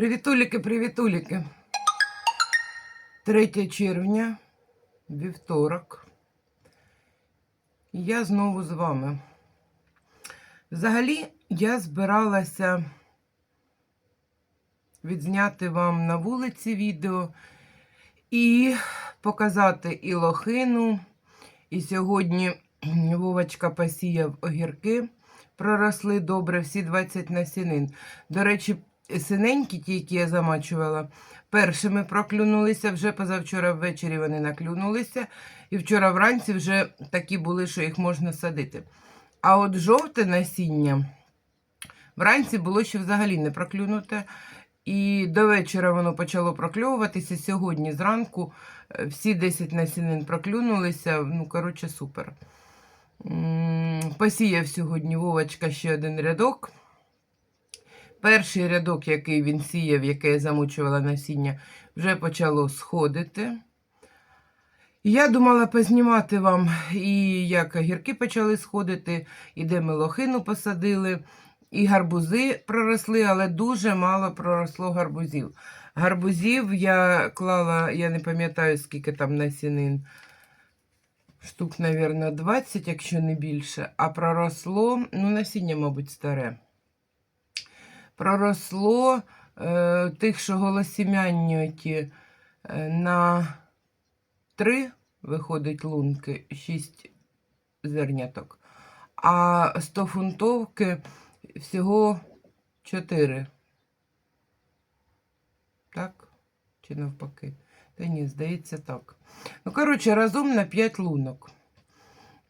Привітуліки, привітуліки. 3 червня, вівторок. Я знову з вами. Взагалі, я збиралася відзняти вам на вулиці відео і показати і лохину. І сьогодні Вовочка посіяв огірки, проросли добре, всі 20 насінин. До речі, синенькі, ті, які я замачувала, першими проклюнулися, вже позавчора ввечері вони наклюнулися, і вчора вранці вже такі були, що їх можна садити. А от жовте насіння вранці було ще взагалі не проклюнуте. І до вечора воно почало прокльовуватися. Сьогодні зранку е, всі 10 насінин проклюнулися. Ну, коротше, супер. Посіяв сьогодні Вовочка ще один рядок. Перший рядок, який він сіяв, який я замучувала насіння, вже почало сходити. Я думала познімати вам і як огірки почали сходити, і де ми лохину посадили, і гарбузи проросли, але дуже мало проросло гарбузів. Гарбузів я клала, я не пам'ятаю, скільки там насінин. Штук, мабуть, 20, якщо не більше. А проросло, ну, насіння, мабуть, старе. Проросло е, тих, що голосім'янні е, на 3 виходить лунки, 6 зерняток. А 100 фунтовки всього 4. Так? Чи навпаки? Та ні, здається, так. Ну, коротше, разом на 5 лунок.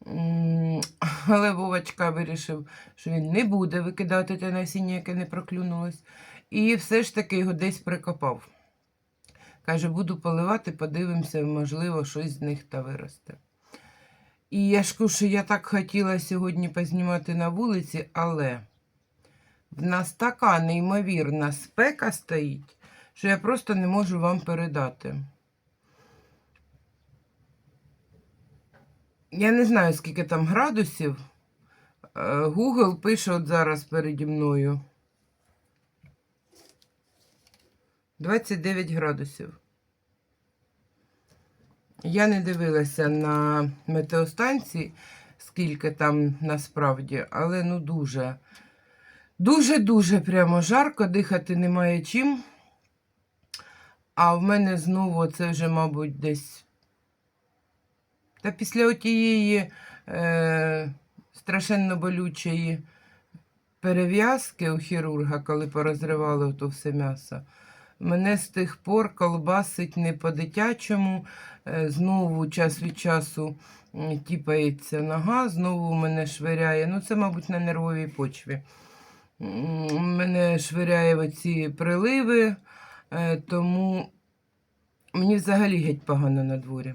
Але Вовочка вирішив, що він не буде викидати те насіння, яке не проклюнулось. І все ж таки його десь прикопав. Каже, буду поливати, подивимося, можливо, щось з них та виросте. І я ж кажу, що я так хотіла сьогодні познімати на вулиці, але в нас така неймовірна спека стоїть, що я просто не можу вам передати. Я не знаю, скільки там градусів. Е, Google пише от зараз переді мною. 29 градусів. Я не дивилася на метеостанції, скільки там насправді, але ну дуже, дуже-дуже прямо жарко, дихати немає чим. А в мене знову це вже, мабуть, десь. Та після отієї е, страшенно болючої перев'язки у хірурга, коли порозривали то все м'ясо, мене з тих пор колбасить не по-дитячому. Е, знову час від часу тіпається нога, знову мене швиряє. Ну, це, мабуть, на нервовій почві. Мене швиряє в оці приливи, е, тому мені взагалі геть погано на дворі.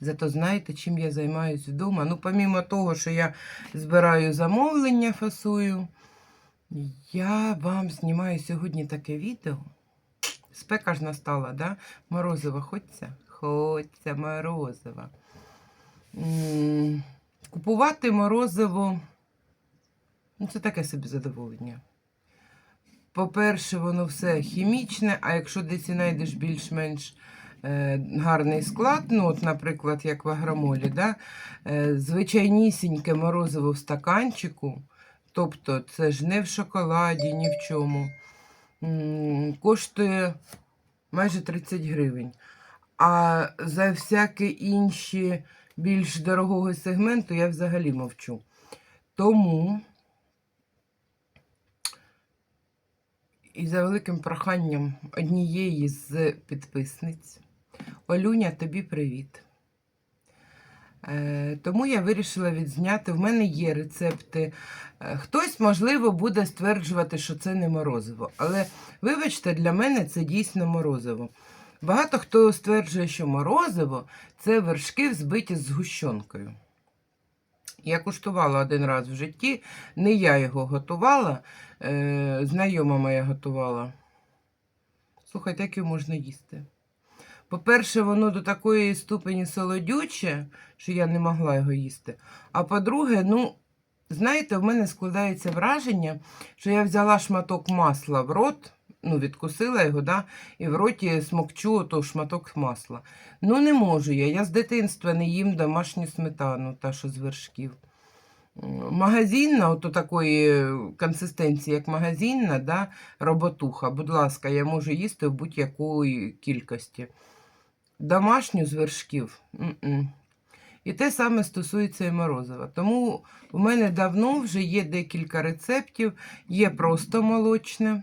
Зато знаєте, чим я займаюся вдома. Ну, помімо того, що я збираю замовлення, фасую, я вам знімаю сьогодні таке відео. Спека ж настала, да? Морозиво, хочеться? Хочеться морозиво. М, Купувати морозиво, ну, це таке собі задоволення. По-перше, воно все хімічне, а якщо десь і знайдеш більш-менш гарний склад, ну, от, наприклад, як в агромолі, да? е, звичайнісіньке морозиво в стаканчику, тобто це ж не в шоколаді, ні в чому, коштує майже 30 гривень. А за всякі інші більш дорогого сегменту я взагалі мовчу. Тому і за великим проханням однієї з підписниць. Олюня, тобі привіт. Е, тому я вирішила відзняти. В мене є рецепти. Е, Хтось, можливо, буде стверджувати, що це не морозиво. Але, вибачте, для мене це дійсно морозиво. Багато хто стверджує, що морозиво це вершки взбиті з згущенкою. Я куштувала один раз в житті, не я його готувала, е, знайома моя готувала. Слухайте, як його можна їсти? По-перше, воно до такої ступені солодюче, що я не могла його їсти. А по-друге, ну, знаєте, в мене складається враження, що я взяла шматок масла в рот, ну, відкусила його, да, і в роті смокчу ото шматок масла. Ну, не можу я. Я з дитинства не їм домашню сметану, та що з вершків. Магазинна, ото такої консистенції, як магазинна, да, роботуха. Будь ласка, я можу їсти в будь-якої кількості. Домашню з вершків. м-м. І те саме стосується і морозива. Тому у мене давно вже є декілька рецептів. Є просто молочне,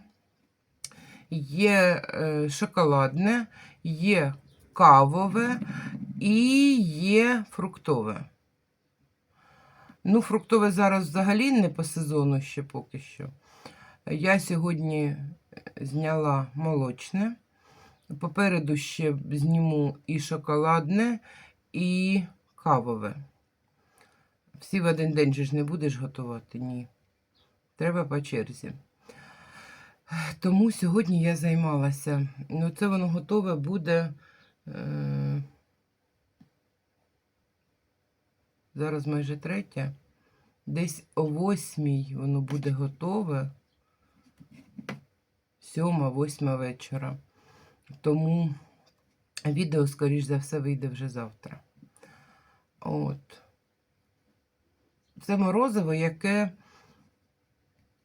є е, шоколадне, є кавове і є фруктове. Ну, фруктове зараз взагалі не по сезону ще поки що. Я сьогодні зняла молочне. Попереду ще зніму і шоколадне, і кавове. Всі в один день же ж не будеш готувати? Ні. Треба по черзі. Тому сьогодні я займалася. Ну, це воно готове буде. Е... Зараз майже третя. Десь о восьмій воно буде готове. Сьома, восьма вечора. Тому відео, скоріш за все, вийде вже завтра. От. Це морозиво, яке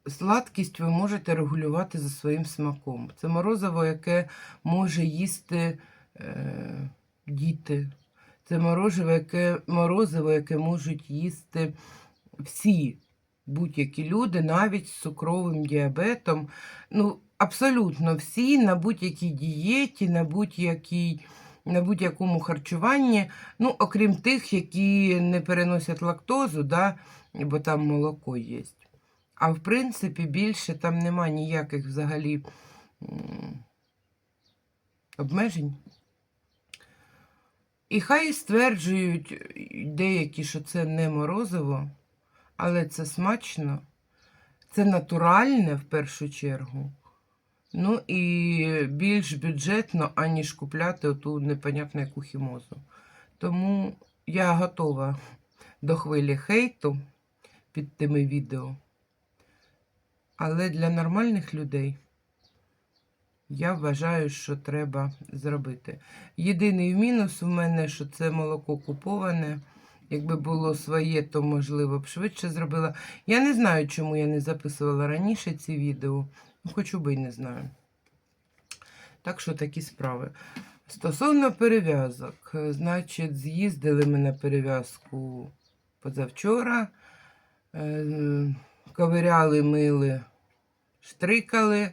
сладкість ви можете регулювати за своїм смаком. Це морозиво, яке може їсти е, діти. Це морозиво, яке, морозиво, яке можуть їсти всі будь-які люди, навіть з цукровим діабетом. Ну, абсолютно всі на будь-якій дієті, на будь-якій. На будь-якому харчуванні, ну, окрім тих, які не переносять лактозу, да, бо там молоко є. А в принципі, більше там нема ніяких взагалі обмежень. І хай стверджують деякі, що це не морозиво, але це смачно, це натуральне в першу чергу. Ну і більш бюджетно, аніж купляти оту непонятну яку хімозу. Тому я готова до хвилі хейту під тими відео. Але для нормальних людей я вважаю, що треба зробити. Єдиний мінус у мене, що це молоко куповане. Якби було своє, то, можливо, б швидше зробила. Я не знаю, чому я не записувала раніше ці відео. Ну, Хочу би й не знаю. Так що такі справи. Стосовно перев'язок, е, значить, з'їздили ми на перев'язку позавчора. Е, Ковиряли, мили, штрикали.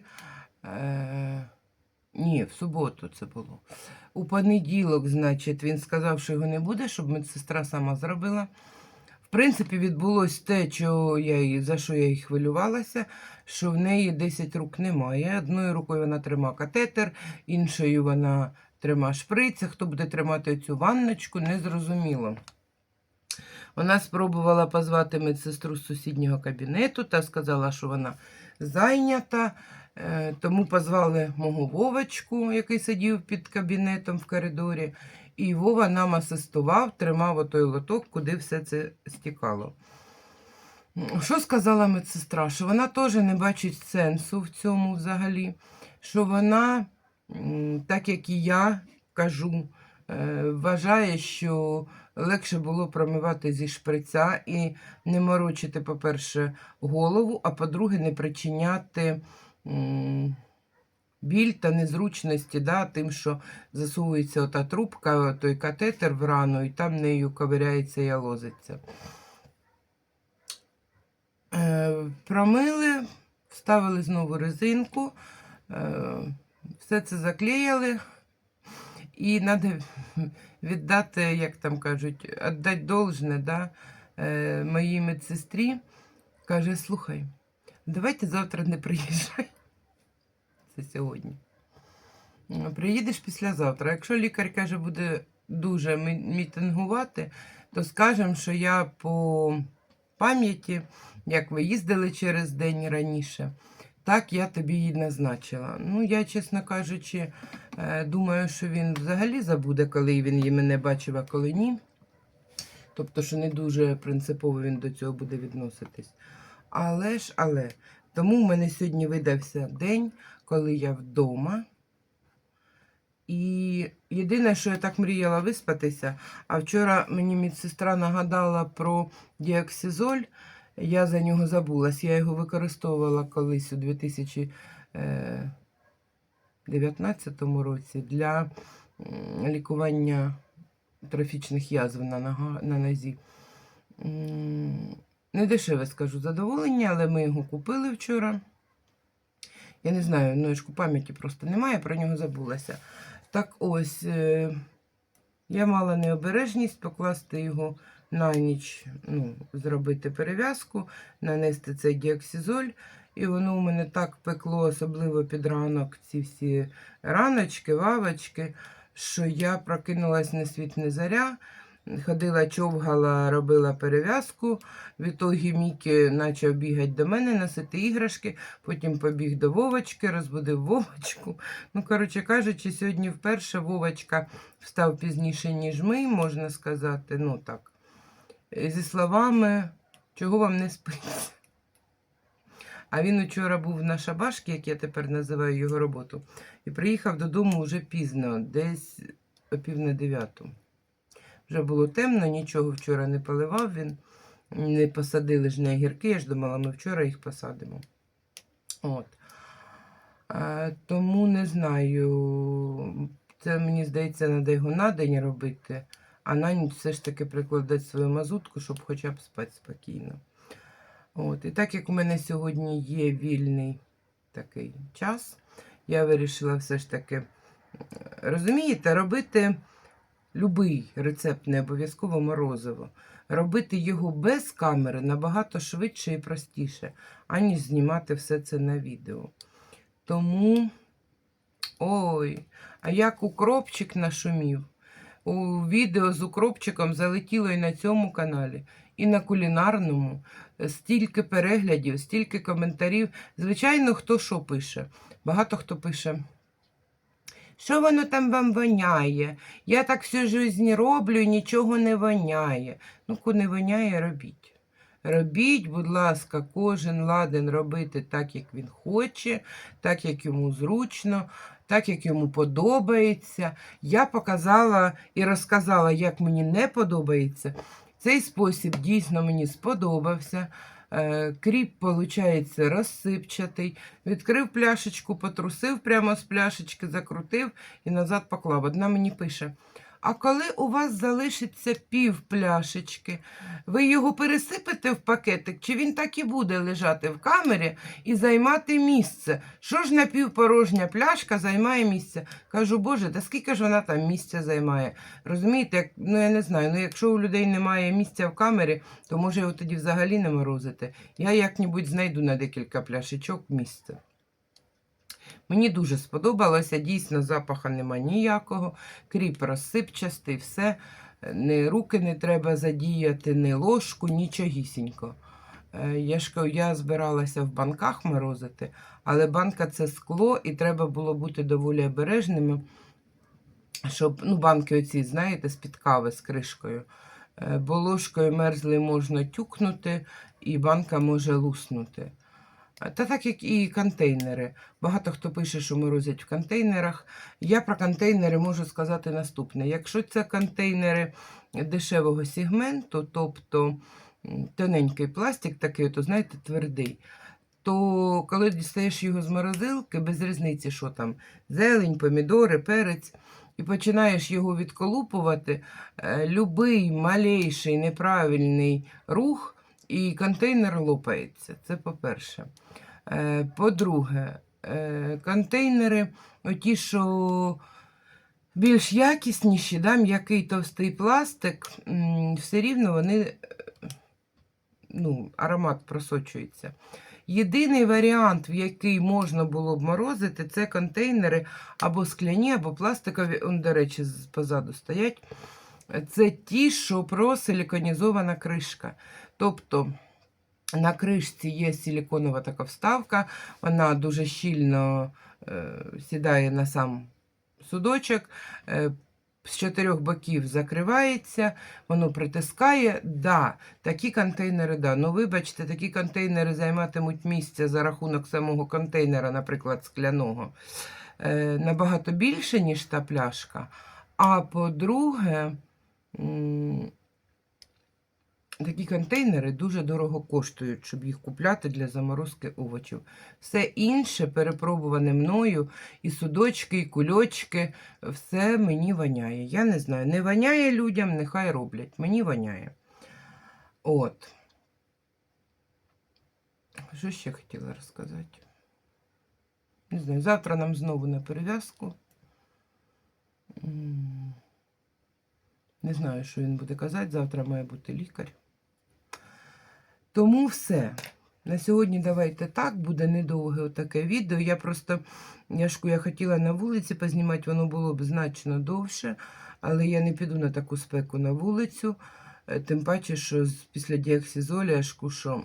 Е, Ні, в суботу це було. У понеділок, значить, він сказав, що його не буде, щоб медсестра сама зробила. В принципі, відбулось те, що я, за що я і хвилювалася, що в неї 10 рук немає. Одною рукою вона тримає катетер, іншою вона тримає шприц. А Хто буде тримати цю ванночку, незрозуміло. Вона спробувала позвати медсестру з сусіднього кабінету та сказала, що вона зайнята. Е, Тому позвали мого Вовочку, який сидів під кабінетом в коридорі. І Вова нам асистував, тримав отой лоток, куди все це стікало. Що сказала медсестра? Що вона теж не бачить сенсу в цьому взагалі. Що вона, так як і я кажу, е, вважає, що легше було промивати зі шприця і не морочити, по-перше, голову, а по-друге, не причиняти біль та незручності, да, тим, що засовується ота трубка, той катетер в рану, і там нею ковиряється і лозиться. Е, промили, вставили знову резинку, е, все це заклеїли. І треба віддати, як там кажуть, віддати должне да, е, моїй медсестрі. Каже, слухай, давайте завтра не приїжджай. Це сьогодні. Приїдеш післязавтра. Якщо лікар каже, буде дуже мітингувати, то скажемо, що я по пам'яті, як ви їздили через день раніше, так я тобі її назначила. Ну, я, чесно кажучи, е, думаю, що він взагалі забуде, коли він її мене бачив, а коли ні. Тобто, що не дуже принципово він до цього буде відноситись. Але ж, але, Тому в мене сьогодні видався день, коли я вдома. І єдине, що я так мріяла виспатися, а вчора мені медсестра нагадала про діоксизоль, я за нього забулась. Я його використовувала колись у 2019 році для лікування трофічних язв на, нога, на нозі. Не дешеве, скажу, задоволення, але ми його купили вчора. Я не знаю, ж пам'яті просто немає, про нього забулася. Так ось, е, я мала необережність покласти його на ніч, ну, зробити перев'язку, нанести цей діоксизоль. І воно у мене так пекло, особливо під ранок, ці всі раночки, вавочки, що я прокинулась не світ, не заря. Ходила, човгала, робила перев'язку. Відтоді Мікі почав бігати до мене, носити іграшки, потім побіг до Вовочки, розбудив Вовочку. Ну, коротше кажучи, сьогодні вперше Вовочка встав пізніше, ніж ми, можна сказати. Ну так. Зі словами, чого вам не спиться. А він вчора був на шабашки, як я тепер називаю його роботу, і приїхав додому вже пізно, десь о пів на дев'яту. Вже було темно, нічого вчора не поливав він. Не посадили ж не огірки, я ж думала, ми вчора їх посадимо. От. А, тому не знаю. Це, мені здається, треба його на день робити, а на ніч все ж таки прикладати свою мазутку, щоб хоча б спати спокійно. От. І так як у мене сьогодні є вільний такий час, я вирішила все ж таки, розумієте, робити любий рецепт, не обов'язково морозиво. Робити його без камери набагато швидше і простіше, аніж знімати все це на відео. Тому, ой, а як укропчик нашумів. У відео з укропчиком залетіло і на цьому каналі, і на кулінарному. Стільки переглядів, стільки коментарів. Звичайно, хто що пише. Багато хто пише. Що воно там вам воняє? Я так всю життя роблю і нічого не воняє. Ну, коли не воняє, робіть. Робіть, будь ласка, кожен ладен робити так, як він хоче, так, як йому зручно, так, як йому подобається. Я показала і розказала, як мені не подобається. Цей спосіб дійсно мені сподобався. Е, Кріп, виходить, розсипчатий. Відкрив пляшечку, потрусив прямо з пляшечки, закрутив і назад поклав. Одна мені пише: а коли у вас залишиться пів пляшечки, ви його пересипете в пакетик, чи він так і буде лежати в камері і займати місце? Що ж напівпорожня пляшка займає місце? Кажу, Боже, та скільки ж вона там місця займає? Розумієте, як, ну я не знаю, ну якщо у людей немає місця в камері, то може його тоді взагалі не морозити. Я як-небудь знайду на декілька пляшечок місце. Мені дуже сподобалося, дійсно, запаха нема ніякого, кріп розсипчастий, все. Ні руки не треба задіяти, ні ложку, нічогісінько. Е, Я ж я збиралася в банках морозити, але банка це скло, і треба було бути доволі обережними, щоб ну, банки оці, знаєте, з-під кави з кришкою. Е, Бо ложкою мерзлий можна тюкнути, і банка може луснути. Та так як і контейнери. Багато хто пише, що морозять в контейнерах. Я про контейнери можу сказати наступне. Якщо це контейнери дешевого сегменту, тобто тоненький пластик, такий, то знаєте, твердий, то коли дістаєш його з морозилки, без різниці, що там, зелень, помідори, перець, і починаєш його відколупувати, е, любий малейший неправильний рух, і контейнер лопається. Це по-перше. Е, По-друге, е, контейнери, оті, що більш якісніші, да, м'який товстий пластик, все рівно вони, е, ну, аромат просочується. Єдиний варіант, в який можна було б морозити, це контейнери або скляні, або пластикові, до речі, позаду стоять. Це ті, що просиліконізована кришка. Тобто на кришці є силіконова така вставка, вона дуже щільно е, сідає на сам судочок. Е, з чотирьох боків закривається, воно притискає. Да, такі контейнери, да. Ну, вибачте, такі контейнери займатимуть місце за рахунок самого контейнера, наприклад, скляного, е, набагато більше, ніж та пляшка. А по-друге, такі контейнери дуже дорого коштують, щоб їх купляти для заморозки овочів. Все інше перепробуване мною, і судочки, і кульочки, все мені воняє. Я не знаю, не воняє людям, нехай роблять. Мені воняє. От. Що ще хотіла розказати? Не знаю, завтра нам знову на перев'язку. Не знаю, що він буде казати. Завтра має бути лікар. Тому все. На сьогодні давайте так, буде недовге отаке відео. Я просто, я я хотіла на вулиці познімати, воно було б значно довше, але я не піду на таку спеку на вулицю. Е, Тим паче, що після діоксизолі, я ж кушу.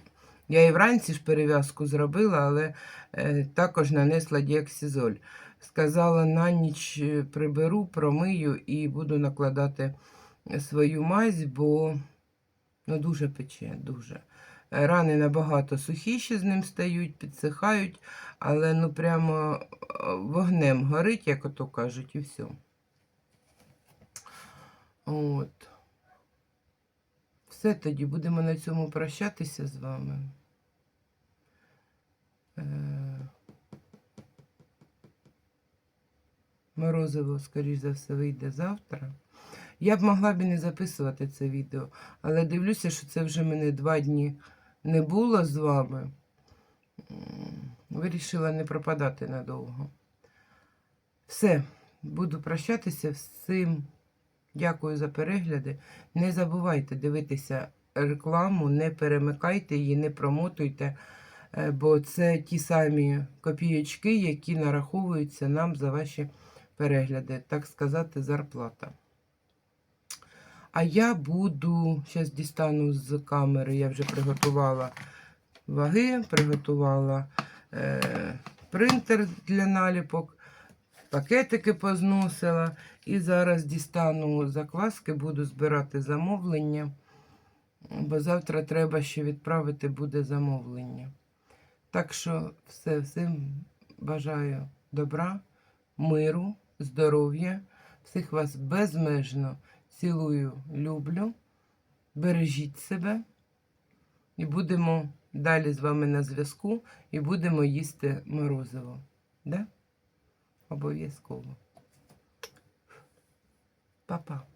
Я і вранці ж перев'язку зробила, але е, також нанесла діоксизоль. Сказала, на ніч е, приберу, промию і буду накладати свою мазь, бо ну, дуже пече, дуже. Рани набагато сухіші з ним стають, підсихають, але ну прямо е, вогнем горить, як ото кажуть, і все. От. Все тоді будемо на цьому прощатися з вами. Е, Морозиво, скоріш за все, вийде завтра. Я б могла б і не записувати це відео, але дивлюся, що це вже мене два дні не було з вами. Вирішила не пропадати надовго. Все, буду прощатися всім. Дякую за перегляди. Не забувайте дивитися рекламу, не перемикайте її, не промотуйте, е, бо це ті самі копійочки, які нараховуються нам за ваші перегляди, так сказати, зарплата. А я буду, зараз дістану з камери, я вже приготувала ваги, приготувала е, принтер для наліпок, пакетики позносила. І зараз дістану закваски, буду збирати замовлення, бо завтра треба ще відправити буде замовлення. Так що все, всім бажаю добра, миру, здоров'я, всіх вас безмежно цілую, люблю. Бережіть себе і будемо далі з вами на зв'язку і будемо їсти морозиво. Да? Обов'язково. Па-па.